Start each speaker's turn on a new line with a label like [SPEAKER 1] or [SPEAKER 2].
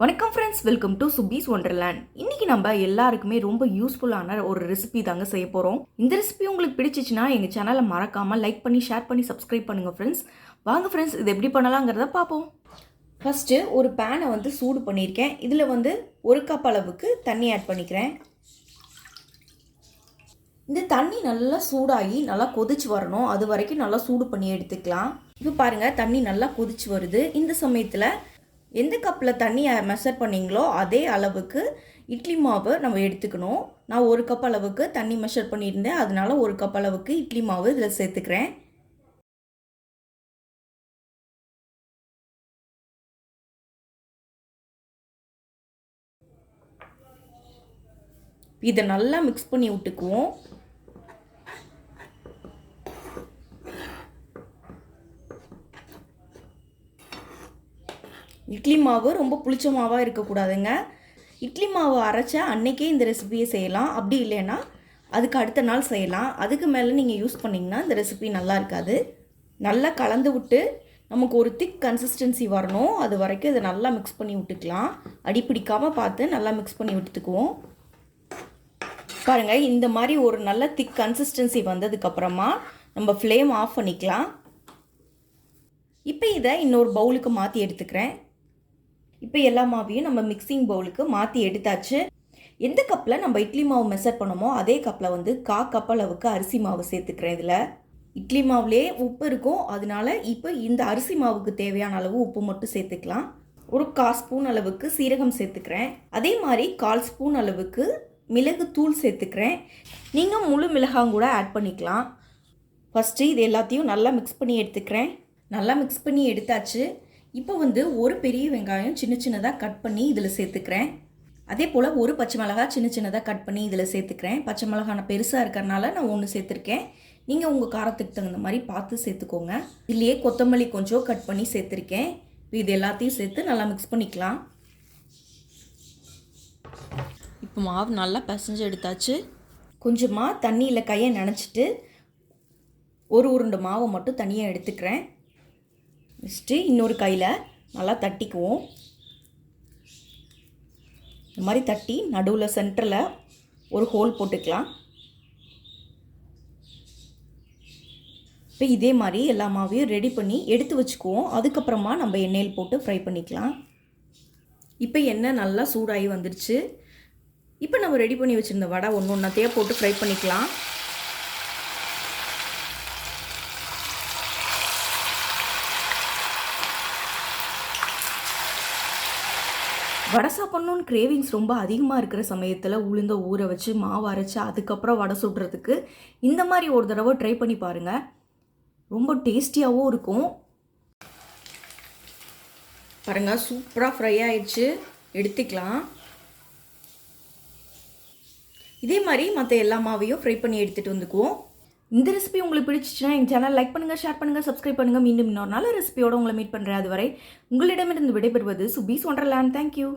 [SPEAKER 1] வணக்கம் friends welcome to Subi's wonderland இன்னைக்கு நம்ம எல்லாருக்குமே ரொம்ப யூஸ்ஃபுல்லான ஒரு ரெசிபி தாங்க செய்ய போகிறோம் இந்த ரெசிபி உங்களுக்கு பிடிச்சிச்சுன்னா எங்கள் சேனலை மறக்காமல் லைக் பண்ணி ஷேர் பண்ணி சப்ஸ்கிரைப் பண்ணுங்கள் ஃப்ரெண்ட்ஸ் வாங்க ஃப்ரெண்ட்ஸ் இது எப்படி பண்ணலாங்கிறத பார்ப்போம். ஃபஸ்ட்டு ஒரு பேனை வந்து சூடு பண்ணியிருக்கேன். இதில் வந்து ஒரு கப் அளவுக்கு தண்ணி ஆட் பண்ணிக்கிறேன். இந்த தண்ணி நல்லா சூடாகி நல்லா கொதிச்சு வரணும். அது வரைக்கும் நல்லா சூடு பண்ணி எடுத்துக்கலாம். இப்போ பாருங்கள் தண்ணி நல்லா கொதிச்சு வருது. இந்த சமயத்தில் எந்த கப்பில் தண்ணி மெஷர் பண்ணிங்களோ அதே அளவுக்கு இட்லி மாவு நம்ம எடுத்துக்கணும். நான் ஒரு கப் அளவுக்கு தண்ணி மெஷர் பண்ணியிருந்தேன். அதனால ஒரு கப் அளவுக்கு இட்லி மாவு இதில் சேர்த்துக்கிறேன். இதை நல்லா மிக்ஸ் பண்ணி விட்டுக்குவோம். இட்லி மாவு ரொம்ப புளிச்ச மாவாக இருக்கக்கூடாதுங்க. இட்லி மாவு அரைச்சா அன்னைக்கே இந்த ரெசிபியை செய்யலாம். அப்படி இல்லைன்னா அதுக்கு அடுத்த நாள் செய்யலாம். அதுக்கு மேலே நீங்கள் யூஸ் பண்ணிங்கன்னா இந்த ரெசிபி நல்லா இருக்காது. நல்லா கலந்து விட்டு நமக்கு ஒரு திக் கன்சிஸ்டன்சி வரணும். அது வரைக்கும் இதை நல்லா மிக்ஸ் பண்ணி விட்டுக்கலாம். அடிப்பிடிக்காமல் பார்த்து நல்லா மிக்ஸ் பண்ணி விட்டுக்குவோம். பாருங்கள் இந்த மாதிரி ஒரு நல்ல திக் கன்சிஸ்டன்சி வந்ததுக்கப்புறமா நம்ம ஃப்ளேம் ஆஃப் பண்ணிக்கலாம். இப்போ இதை இன்னொரு பவுலுக்கு மாற்றி எடுத்துக்கிறேன். இப்போ எல்லா மாவையும் நம்ம மிக்சிங் பவுலுக்கு மாற்றி எடுத்தாச்சு. எந்த கப்பில் நம்ம இட்லி மாவு மெஷர் பண்ணோமோ அதே கப்பில் வந்து கா கப் அளவுக்கு அரிசி மாவு சேர்த்துக்கிறேன் இதில். இட்லி மாவுலேயே உப்பு இருக்கும். அதனால இப்போ இந்த அரிசி மாவுக்கு தேவையான அளவு உப்பு மட்டும் சேர்த்துக்கலாம். ஒரு கால் ஸ்பூன் அளவுக்கு சீரகம் சேர்த்துக்கிறேன். அதே மாதிரி கால் ஸ்பூன் அளவுக்கு மிளகு தூள் சேர்த்துக்கிறேன். நீங்கள் முழு மிளகாயும் கூட ஆட் பண்ணிக்கலாம். ஃபஸ்ட்டு இது எல்லாத்தையும் நல்லா மிக்ஸ் பண்ணி எடுத்துக்கிறேன். நல்லா மிக்ஸ் பண்ணி எடுத்தாச்சு. இப்போ வந்து ஒரு பெரிய வெங்காயம் சின்ன சின்னதாக கட் பண்ணி இதில் சேர்த்துக்கிறேன். அதே போல் ஒரு பச்சை மிளகா சின்ன சின்னதாக கட் பண்ணி இதில் சேர்த்துக்கிறேன். பச்சை மிளகா நான் பெருசாக இருக்கிறனால நான் ஒன்று சேர்த்துருக்கேன். நீங்கள் உங்கள் காரத்துக்கு தகுந்த மாதிரி பார்த்து சேர்த்துக்கோங்க. இதுலேயே கொத்தமல்லி கொஞ்சம் கட் பண்ணி சேர்த்துருக்கேன். இது எல்லாத்தையும் சேர்த்து நல்லா மிக்ஸ் பண்ணிக்கலாம். இப்போ மாவு நல்லா பிசைஞ்சு எடுத்தாச்சு. கொஞ்சமாக தண்ணியில் கையை நனைச்சிட்டு ஒரு உருண்டை மாவை மட்டும் தனியாக எடுத்துக்கிறேன். வச்சுட்டு இன்னொரு கையில் நல்லா தட்டிக்குவோம். இந்த மாதிரி தட்டி நடுவில் சென்டரில் ஒரு ஹோல் போட்டுக்கலாம். இப்போ இதே மாதிரி எல்லா மாவையும் ரெடி பண்ணி எடுத்து வச்சுக்குவோம். அதுக்கப்புறமா நம்ம எண்ணெயில் போட்டு ஃப்ரை பண்ணிக்கலாம். இப்போ எண்ணெய் நல்லா சூடாகி வந்துடுச்சு இப்போ நம்ம ரெடி பண்ணி வச்சுருந்த வடை ஒன்று ஒன்றத்தையே போட்டு ஃப்ரை பண்ணிக்கலாம். வடை சாப்பிட்ணுன்னு கிரேவிங்ஸ் ரொம்ப அதிகமாக இருக்கிற சமயத்தில் உளுந்த ஊற வச்சு மாவு அரைச்சி அதுக்கப்புறம் வடை சுடுறதுக்கு இந்த மாதிரி ஒரு தடவை ட்ரை பண்ணி பாருங்கள் ரொம்ப டேஸ்டியாகவும் இருக்கும். பாருங்கள் சூப்பராக ஃப்ரை ஆயிடுச்சு. எடுத்துக்கலாம். இதே மாதிரி மற்ற எல்லா மாவையும் ஃப்ரை பண்ணி எடுத்துகிட்டு வந்துக்குவோம். இந்த ரெசிபி உங்களுக்கு பிடிச்சிச்சுன்னா எங்கள் சேனல் லைக் பண்ணுங்கள் ஷேர் பண்ணுங்கள் சப்ஸ்கிரைப் பண்ணுங்கள் மீண்டும் இன்னொரு நல்ல ரெசிபியோடு உங்களை மீட் பண்ணுறேன் அதுவரை உங்களிடமிருந்து விடைபெறுவது சுபீஸ் ஒன்றர்லான். தேங்க்யூ